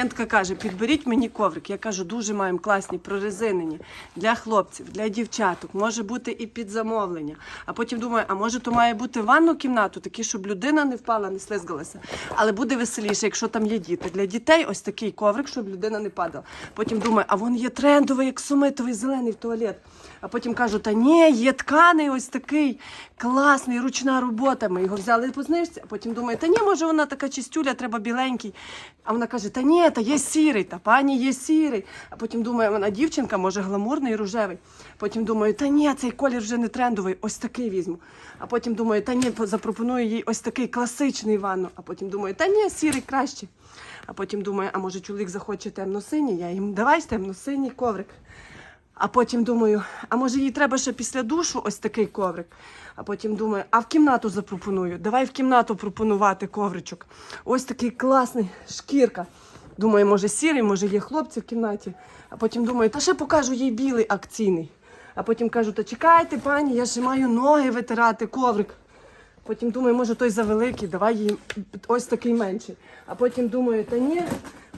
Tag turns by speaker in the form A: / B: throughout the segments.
A: Клієнтка каже, підберіть мені коврик. Я кажу, дуже маємо класні, прорезинені для хлопців, для дівчаток. Може бути і під замовлення. А потім думаю, а може то має бути ванну кімнату, такі, щоб людина не впала, не слизгалася. Але буде веселіше, якщо там є діти. Для дітей ось такий коврик, щоб людина не падала. Потім думаю, а він є трендовий, як сумитовий, зелений в туалет. А потім кажу, та ні, є тканий ось такий класний, ручна робота. Ми його взяли по знижці, а потім думаю, та ні, може вона така чистюля, треба біленький. А вона каже, та ні, та є сірий, та пані є сірий. А потім думаю, вона дівчинка, може гламурний, рожевий. Потім думаю, та ні, цей колір вже не трендовий, ось такий візьму. А потім думаю, та ні, запропоную їй ось такий класичний ванну. А потім думаю, та ні, сірий краще. А потім думаю, а може чоловік захоче темно-синій, я їм давай темно-синій коврик. А потім думаю, а може їй треба ще після душу ось такий коврик. А потім думаю, а в кімнату запропоную. Давай в кімнату пропонувати ковричок. Ось такий класний шкірка. Думаю, може сірий, може є хлопці в кімнаті. А потім думаю, та ще покажу їй білий акційний. А потім кажу, та чекайте, пані, я ще маю ноги витирати коврик. Потім думаю, може той завеликий, давай їй ось такий менший. А потім думаю, та ні,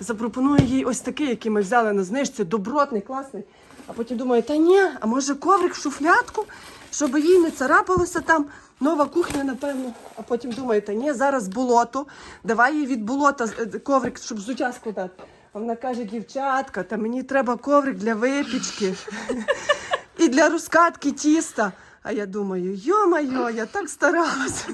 A: запропоную їй ось такий, який ми взяли на знижці, добротний, класний. А потім думаю, та ні, а може коврик в шуфлятку, щоб їй не царапалося там. Нова кухня, напевно. А потім думаєте, ні, зараз болото. Давай їй від болота е, коврик, щоб взуття складати. А вона каже, дівчатка, та мені треба коврик для випічки і для розкатки тіста. А я думаю, йо-майо, я так старалася.